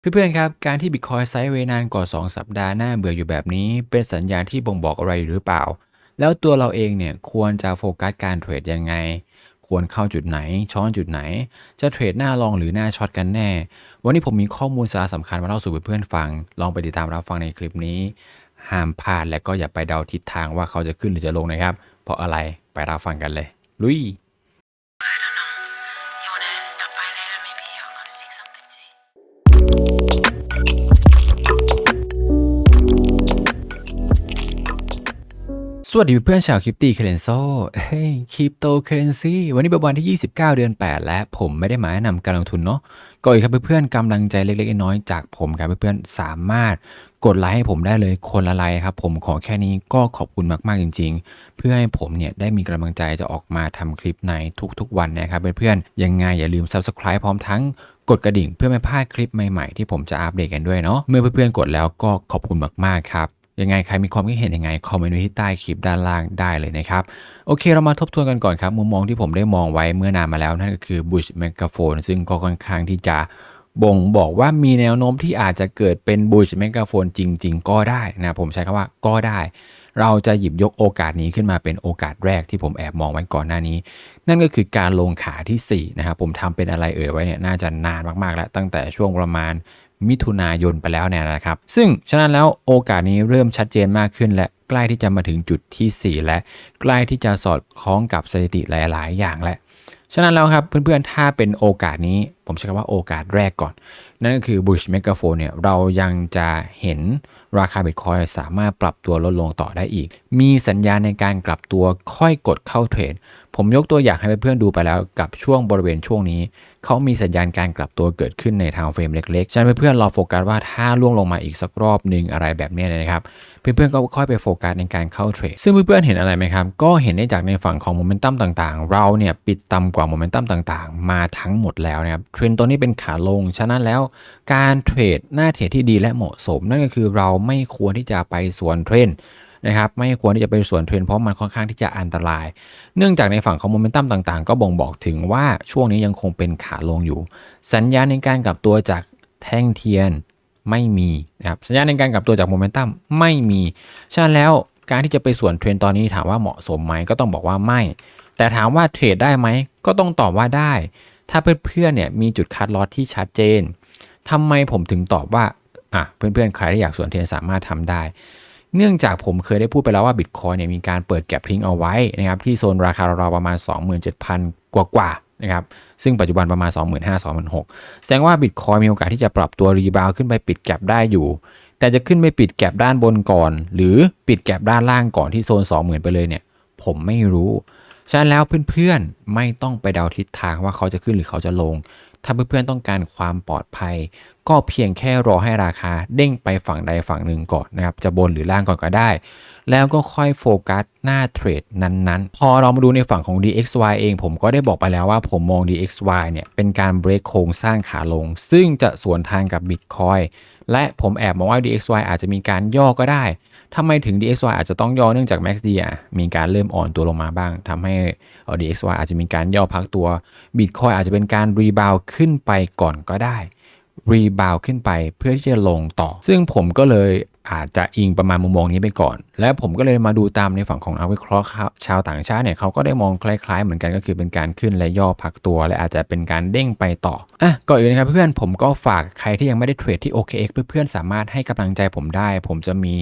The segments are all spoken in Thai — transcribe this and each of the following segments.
เพื่อนๆครับ การที่บิตคอยไซด์เวนานกว่า 2 สัปดาห์น่าเบื่ออยู่แบบนี้ เป็นสัญญาณที่บ่งบอกอะไรหรือเปล่า แล้วตัวเราเองเนี่ยควรจะโฟกัสการเทรดยังไง ควรเข้าจุดไหน ช้อนจุดไหน จะเทรดหน้าลองหรือหน้าช็อตกันแน่ วันนี้ผมมีข้อมูลสาระสำคัญมาเล่าสู่เพื่อนๆฟัง ลองไปติดตามรับฟังในคลิปนี้ ห้ามพลาดและก็อย่าไปเดาทิศทางว่าเขาจะขึ้นหรือจะลงนะครับ เพราะอะไรไปรับฟังกันเลย ลุย สวัสดีเพื่อนชาวคริปตี้เคเรนโซเฮ้ยคริปโตเคเรนซีวันนี้เป็นวันที่ 29 เดือน 8 และผมไม่ได้มาแนะนำการลงทุนเนาะก็อีกครับเพื่อนๆกำลังใจเล็กๆน้อยๆจากผมครับเพื่อนๆสามารถกดไลค์ให้ผมได้เลยคนละไลค์ครับ ผมขอแค่นี้ก็ขอบคุณมากๆจริง ๆ เพื่อให้ผมเนี่ยได้มีกำลังใจจะออกมาทำคลิปในทุกๆวันนะครับเพื่อนๆยังไงอย่าลืม Subscribe พร้อมทั้งกดกระดิ่งเพื่อไม่พลาดคลิปใหม่ๆที่ผมจะอัปเดตกันด้วยเนาะเมื่อเพื่อนๆกดแล้วก็ขอบคุณมากๆครับ ยังไงใครมีความคิดเห็นยังไงคอมเมนต์ไว้ที่ใต้คลิปด้านล่างได้เลยนะครับ โอเคเรามาทบทวนกันก่อนครับ มุมมองที่ผมได้มองไว้เมื่อนานมาแล้วนั่นก็คือ Bush Megaphone ซึ่งก็ค่อนข้างที่จะบ่งบอกว่ามีแนวโน้มที่อาจจะเกิดเป็น Bush Megaphone จริง ๆ ก็ได้นะผมใช้คำว่าก็ได้ เราจะหยิบยกโอกาสนี้ขึ้นมาเป็นโอกาสแรกที่ผมแอบมองไว้ก่อนหน้านี้ นั่นก็คือการลงขาทีสี่4นะครับผมทำเป็นอะไรเอ่ยไว้เนี่ยน่าจะนานมากๆแล้วตั้งแต่ช่วงประมาณ มิถุนายนไปแล้วเนี่ยนะครับ ซึ่งฉะนั้นแล้วโอกาสนี้เริ่มชัดเจนมากขึ้นและใกล้ที่จะมาถึงจุดที่ 4 และใกล้ที่จะสอดคล้องกับสถิติหลาย ๆ อย่างและฉะนั้นแล้วครับเพื่อนๆ ถ้าเป็นโอกาสนี้ผมใช้คำว่าโอกาสแรกก่อน นั่นก็คือ Bush Megaphone เนี่ยเรายังจะเห็นราคา Bitcoin สามารถปรับตัวลดลงต่อได้อีก มีสัญญาณในการกลับตัวค่อยกดเข้าเทรด ผมยกตัวอย่างให้เพื่อนๆดูไปแล้วกับช่วงบริเวณช่วงนี้ เขามีสัญญาณการกลับตัวเกิดขึ้นในทางเฟรมเล็กๆฉะนั้นเพื่อนๆรอโฟกัสว่าถ้าล่วงลงมาอีกสักรอบหนึ่งอะไรแบบนี้นะครับเพื่อนๆก็ค่อยไปโฟกัสในการเข้าเทรดซึ่งเพื่อนๆเห็นอะไรไหมครับ ก็เห็นได้จากในฝั่งของโมเมนตัมต่างๆ เราเนี่ยปิดต่ำกว่าโมเมนตัมต่างๆ มาทั้งหมดแล้วนะครับเทรนด์ตัวนี้เป็นขาลง ฉะนั้นแล้วการเทรดหน้าเทรดที่ดีและเหมาะสม นั่นก็คือเราไม่ควรที่จะไปสวนเทรนด์ นะครับไม่ควรที่จะไปส่วนเทรนเพราะมันค่อนข้างที่จะอันตราย เนื่องจากในฝั่งของโมเมนตัมต่างๆ ก็บ่งบอกถึงว่าช่วงนี้ยังคงเป็นขาลงอยู่ สัญญาณในการกลับตัวจากแท่งเทียนไม่มีนะครับสัญญาณในการกลับตัวจากโมเมนตัมไม่มีฉะนั้นแล้วการที่จะไปส่วนเทรนตอนนี้ถามว่าเหมาะสมไหมก็ต้องบอกว่าไม่ แต่ถามว่าเทรดได้ไหมก็ต้องตอบว่าได้ ถ้าเพื่อนๆเนี่ยมีจุดคัดลอสที่ชัดเจนทำไมผมถึงตอบว่าอะเพื่อนๆใครที่อยากส่วนเทรนสามารถทำได้ เนื่องจากผมเคยได้พูดไปแล้วว่าบิตคอยเนี่ยมีการเปิดแก็บทิ้งเอาไว้นะครับที่โซนราคาราวๆประมาณ 27,000 กว่ากว่าๆนะครับซึ่งปัจจุบันประมาณ 25,000-26,000แสดงว่าบิตคอยมีโอกาสที่จะปรับตัวรีบาวขึ้นไปปิดแก็บได้อยู่ แต่จะขึ้นไปปิดแก็บด้านบนก่อน หรือปิดแก็บด้านล่างก่อนที่โซน 20,000 ไปเลยเนี่ยผมไม่รู้ฉะนั้นแล้วเพื่อนๆไม่ต้องไปเดาทิศทางว่าเขาจะขึ้นหรือเขาจะลง ถ้าเพื่อนๆต้องการความปลอดภัย ก็เพียงแค่รอให้ราคาเด้งไปฝั่งใดฝั่งหนึ่งก่อนนะครับ จะบนหรือล่างก่อนก็ได้ แล้วก็ค่อยโฟกัสหน้าเทรดนั้นๆ พอเรามาดูในฝั่งของ DXY เอง ผมก็ได้บอกไปแล้วว่าผมมอง DXY เนี่ยเป็นการเบรกโครงสร้างขาลง ซึ่งจะสวนทางกับ Bitcoin และผมแอบมองว่า DXY อาจจะมีการย่อก็ได้ทำไมถึง DXY อาจจะต้องย่อเนื่องจาก MAXD อะมีการเริ่มอ่อนตัวลงมาบ้างทำให้เอ่อ DXY อาจจะมีการย่อพักตัว Bitcoin อาจจะเป็นการรีบาวขึ้นไปก่อนก็ได้ รีบาวขึ้นไปเพื่อที่จะลงต่อ ซึ่งผมก็เลยอาจจะอิงประมาณมุมมองนี้ไปก่อน และผมก็เลยมาดูตามในฝั่งของนักวิเคราะห์ชาวต่างชาติเนี่ยเขาก็ได้มองคล้ายๆ เหมือนกันก็คือเป็นการขึ้นและย่อพักตัว และอาจจะเป็นการเด้งไปต่ออะก่อนอื่นนะครับเพื่อนผมก็ฝากใครที่ยังไม่ได้เทรดที่ OKX เพื่อนๆสามารถให้กำลังใจผมได้ ผมจะมี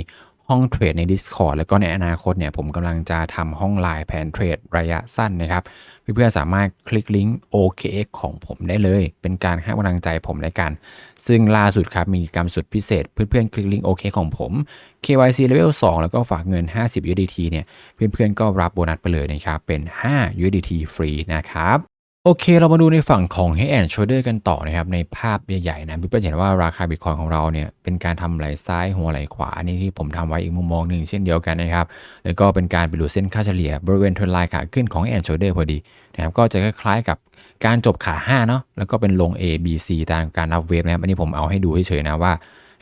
ห้องเทรดใน Discord แล้วก็ในอนาคตเนี่ยผมกำลังจะทำห้องไลน์แผนเทรดระยะสั้นนะครับ เพื่อนๆสามารถคลิกลิงก์ OKX ของผมได้เลย เป็นการให้กำลังใจผมในการ ซึ่งล่าสุดครับ มีกิจกรรมสุดพิเศษ เพื่อนๆคลิกลิงก์ OK ของผม KYC Level 2 แล้วก็ฝากเงิน 50 USDT เนี่ยเพื่อนๆก็รับโบนัสไปเลยนะครับเป็น 5 USDT ฟรีนะครับ โอเค เรามาดูในฝั่งของ Head and Shoulder กันต่อนะครับ ในภาพใหญ่ๆนะเพื่อนเห็นว่าราคาบิตคอยของเราเนี่ยเป็นการทำไหลซ้ายหัวไหลขวา อันนี้ที่ผมทำไว้อีกมุมมองหนึ่งเช่นเดียวกันนะครับ แล้วก็เป็นการไปดูเส้นค่าเฉลี่ยบริเวณเทรนไลน์ขาขึ้นของ Head and Shoulder พอดีนะครับก็จะคล้ายๆกับการจบขา5เนาะแล้วก็เป็นลง A B C ตามการนับเวฟนะครับอันนี้ผมเอาให้ดูเฉยๆนะว่า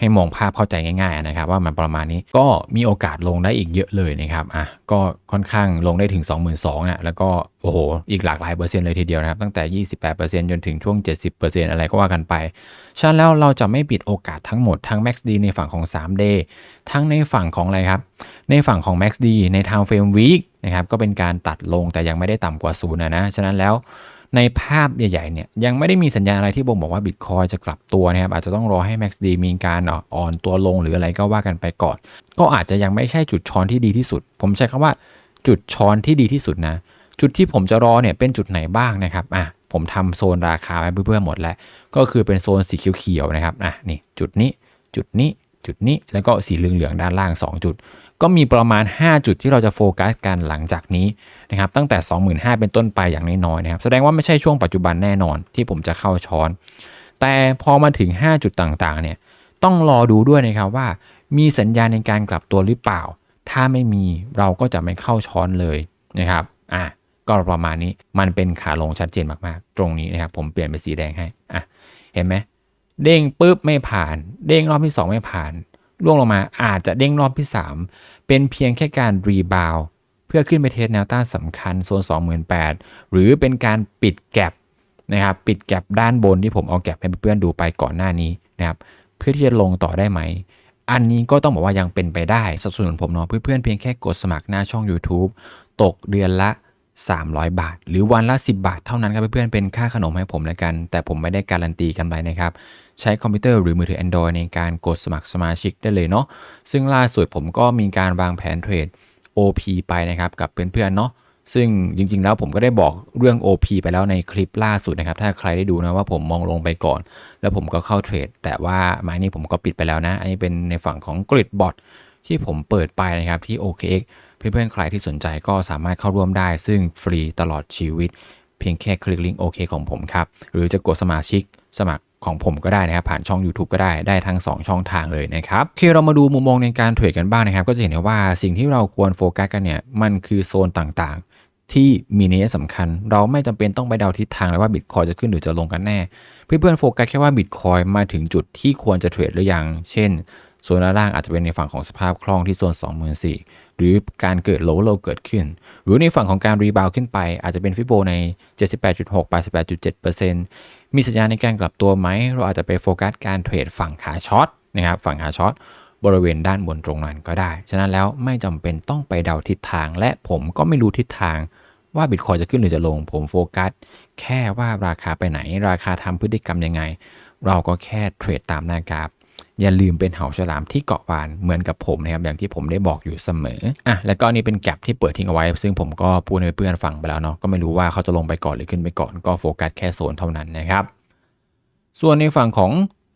ให้มองภาพเข้าใจง่ายๆนะครับว่ามันประมาณนี้ก็มีโอกาสลงได้อีกเยอะเลยนะครับอะก็ค่อนข้างลงได้ถึง 22,000นะแล้วก็โอ้โหอีกหลากหลายเปอร์เซ็นต์เลยทีเดียวนะครับ ตั้งแต่ 28%จนถึงช่วง 70%อะไรก็ว่ากันไปฉะนั้นแล้วเราจะไม่ปิดโอกาสทั้งหมดทั้ง MACD ในฝั่งของ 3D ทั้งในฝั่งของอะไรครับ ในฝั่งของ MACD ใน Time Frame Week นะครับก็เป็นการตัดลงแต่ยังไม่ได้ต่ำกว่าศูนย์นะนะฉะนั้นแล้ว ในภาพใหญ่ ๆ เนี่ยยังไม่ได้มีสัญญาณอะไรที่บ่งบอกว่าบิตคอยจะกลับตัวนะครับอาจจะต้องรอให้ MACD มีการอ่อนตัวลงหรืออะไรก็ว่ากันไปก่อน ก็อาจจะยังไม่ใช่จุดช้อนที่ดีที่สุด ผมใช้คำว่าจุดช้อนที่ดีที่สุดนะ จุดที่ผมจะรอเนี่ยเป็นจุดไหนบ้างนะครับอะผมทำโซนราคาไว้เพื่อหมดแล้ว ก็คือเป็นโซนสีเขียวๆนะครับอะนี่จุดนี้จุดนี้จุดนี้แล้วก็สีเหลืองๆด้านล่าง 2 จุด ก็มีประมาณ 5 จุดที่เราจะโฟกัสกันหลังจากนี้นะครับตั้งแต่ 25,000 เป็นต้นไปอย่างน้อยๆนะครับแสดงว่าไม่ใช่ช่วงปัจจุบันแน่นอนที่ผมจะเข้าช้อน แต่พอมาถึง 5 จุดต่างๆเนี่ยต้องรอดูด้วยนะครับว่า มีสัญญาณในการกลับตัวหรือเปล่า ถ้าไม่มีเราก็จะไม่เข้าช้อนเลยนะครับอะก็ประมาณนี้มันเป็นขาลงชัดเจนมากๆ ตรงนี้นะครับผมเปลี่ยนเป็นสีแดงให้อะเห็นไหมเด้งปุ๊บไม่ผ่าน เด้งรอบที่ 2 ไม่ผ่าน ล่วงลงมาอาจจะเด้งรอบที่ 3 เป็นเพียงแค่การรีบาวเพื่อขึ้นไปเทสแนวต้านสำคัญโซน 28,000 หรือเป็นการปิดแกลบนะครับปิดแกลบด้านบนที่ผมเอาแกลบให้เพื่อนๆดูไปก่อนหน้านี้นะครับเพื่อที่จะลงต่อได้ไหม อันนี้ก็ต้องบอกว่ายังเป็นไปได้สนับสนุนผมเนาะเพื่อนๆเพียงแค่กดสมัครหน้าช่อง YouTube ตกเดือนละ 300 บาท หรือวันละ 10 บาทเท่านั้นครับเพื่อนๆเป็นค่าขนมให้ผมแล้วกัน แต่ผมไม่ได้การันตีกันไปนะครับ ใช้คอมพิวเตอร์หรือมือถือ Android ในการกดสมัครสมาชิกได้เลยเนาะซึ่งล่าสุดผมก็มีการวางแผนเทรด OP ไปนะครับกับเพื่อนๆเนาะซึ่งจริงๆ แล้วผมก็ได้บอกเรื่อง OP ไปแล้วในคลิปล่าสุดนะครับ ถ้าใครได้ดูนะว่าผมมองลงไปก่อน แล้วผมก็เข้าเทรด แต่ว่าไม้นี้ผมก็ปิดไปแล้วนะ อันนี้เป็นในฝั่งของกริดบอทที่ผมเปิดไปนะครับที่ OKX เพื่อนๆใครที่สนใจก็สามารถเข้าร่วมได้ ซึ่งฟรีตลอดชีวิต เพียงแค่คลิกลิงก์โอเคของผมครับ หรือจะกดสมาชิกสมัครของผมก็ได้นะครับ ผ่านช่อง YouTube ก็ได้ได้ทั้ง 2 ช่องทางเลยนะครับโอเคเรามาดูมุมมองในการเทรดกันบ้างนะครับ ก็จะเห็นได้ว่าสิ่งที่เราควรโฟกัสกันเนี่ยมันคือโซนต่างๆ ที่มีนัยสำคัญ เราไม่จำเป็นต้องไปเดาทิศทางเลยว่าบิตคอยจะขึ้นหรือจะลงกันแน่ เพื่อนๆโฟกัสแค่ว่าบิตคอยมาถึงจุดที่ควรจะเทรดหรือยัง เช่นโซนด้านล่างอาจจะเป็นในฝั่งของสภาพคล่องที่โซน24,000หรือการเกิดโลโลเกิดขึ้น หรือในฝั่งของการรีบาวขึ้นไป อาจจะเป็นฟิโบใน 78.6 88.7%มีสัญญาณในการกลับตัวไหม เราอาจจะไปโฟกัสการเทรดฝั่งขาช็อตนะครับฝั่งขาช็อตบริเวณด้านบนตรงนั้นก็ได้ ฉะนั้นแล้วไม่จำเป็นต้องไปเดาทิศทาง และผมก็ไม่รู้ทิศทางว่าบิตคอยจะขึ้นหรือจะลง ผมโฟกัส แค่ว่าราคาไปไหน ราคาทำพฤติกรรมยังไง เราก็แค่เทรดตามหน้ากราฟ อย่าลืมเป็นเหาฉลามที่เกาะวานเหมือนกับผมนะครับอย่างที่ผมได้บอกอยู่เสมออะแล้วก็นี่เป็นแกลบที่เปิดทิ้งเอาไว้ ซึ่งผมก็พูดให้เพื่อนฟังไปแล้วเนาะก็ไม่รู้ว่าเขาจะลงไปก่อนหรือขึ้นไปก่อนก็โฟกัสแค่โซนเท่านั้นนะครับ ส่วนในฝั่งของ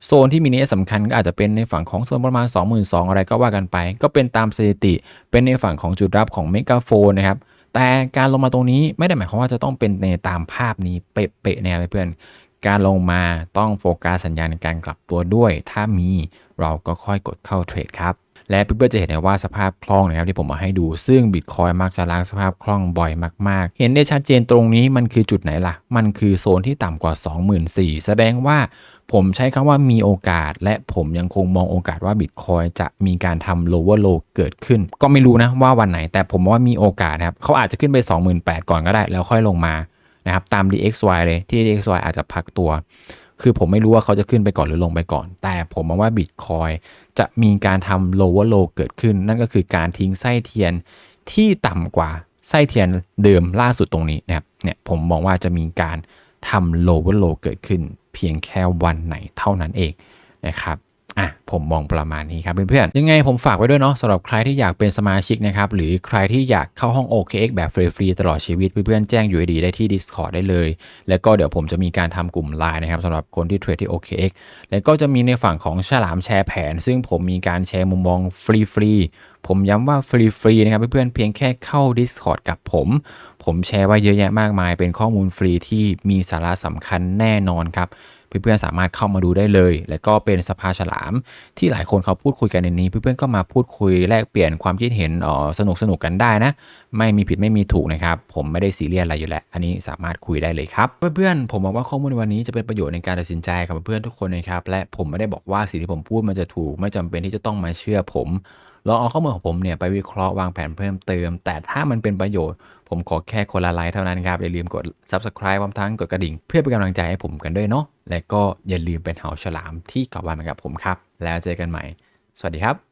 โซนที่มีนัยสำคัญก็อาจจะเป็นในฝั่งของโซนประมาณ 22,000 อะไรก็ว่ากันไป ก็เป็นตามสถิติ เป็นในฝั่งของจุดรับของเมกาโฟนนะครับแต่การลงมาตรงนี้ไม่ได้หมายความว่าจะต้องเป็นในตามภาพนี้เป๊ะๆนะครับเพื่อน การลงมาต้องโฟกัสสัญญาณในการกลับตัวด้วย ถ้ามีเราก็ค่อยกดเข้าเทรดครับ และเพื่อนๆจะเห็นได้ว่าสภาพคล่องนะครับที่ผมมาให้ดู ซึ่งบิตคอยมักจะล้างสภาพคล่องบ่อยมาก ๆ เห็นได้ชัดเจนตรงนี้มันคือจุดไหนล่ะ มันคือโซนที่ต่ำกว่า 24,000แสดงว่าผมใช้คำว่ามีโอกาส และผมยังคงมองโอกาสว่าบิตคอยจะมีการทำ lower low เกิดขึ้น ก็ไม่รู้นะว่าวันไหน แต่ผมว่ามีโอกาสครับเขาอาจจะขึ้นไป 28,000 ก่อนก็ได้ แล้วค่อยลงมา นะครับตาม DXY เลยที่ DXY อาจจะพักตัว คือผมไม่รู้ว่าเขาจะขึ้นไปก่อนหรือลงไปก่อน แต่ผมมองว่าบิตคอยจะมีการทำ lower low เกิดขึ้น นั่นก็คือการทิ้งไส้เทียนที่ต่ำกว่าไส้เทียนเดิมล่าสุดตรงนี้นะครับเนี่ยผมมองว่าจะมีการทำ lower low เกิดขึ้น เพียงแค่วันไหนเท่านั้นเองนะครับ อะผมมองประมาณนี้ครับเพื่อนๆยังไงผมฝากไว้ด้วยเนาะสำหรับใครที่อยากเป็นสมาชิกนะครับหรือใครที่อยากเข้าห้อง OKX แบบฟรีๆตลอดชีวิตเพื่อนๆแจ้ง UID ได้ที่ Discord ได้เลย แล้วก็เดี๋ยวผมจะมีการทำกลุ่มไลน์นะครับสำหรับคนที่เทรดที่ OKX แล้วก็จะมีในฝั่งของฉลามแชร์แผน ซึ่งผมมีการแชร์มุมมองฟรีๆผมย้ำว่าฟรีๆนะครับเพื่อนๆเพียงแค่เข้า Discord กับผม ผมแชร์ไว้เยอะแยะมากมาย เป็นข้อมูลฟรีที่มีสาระสำคัญแน่นอนครับ เพื่อนๆสามารถเข้ามาดูได้เลย แล้วก็เป็นสภาฉลาม ที่หลายคนเขาพูดคุยกันในนี้ เพื่อนๆก็มาพูดคุยแลกเปลี่ยนความคิดเห็นอ๋อสนุกสนุกกันได้นะ ไม่มีผิดไม่มีถูกนะครับ ผมไม่ได้ซีเรียสอะไรอยู่แล้ว อันนี้สามารถคุยได้เลยครับ เพื่อนๆผมหวังว่าข้อมูลในวันนี้จะเป็นประโยชน์ในการตัดสินใจกับเพื่อนๆทุกคนนะครับและผมไม่ได้บอกว่าสิ่งที่ผมพูดมันจะถูก ไม่จำเป็นที่จะต้องมาเชื่อผม ลองเอาข้อมูลของผมเนี่ยไปวิเคราะห์วางแผนเพิ่มเติม แต่ถ้ามันเป็นประโยชน์ ผมขอแค่คนละไลค์เท่านั้นครับ อย่าลืมกด subscribe พร้อมทั้งกดกระดิ่ง เพื่อเป็นกำลังใจให้ผมกันด้วยเนาะและก็อย่าลืมเป็นเหาฉลามที่กลับวันมากับผมครับ แล้วเจอกันใหม่ สวัสดีครับ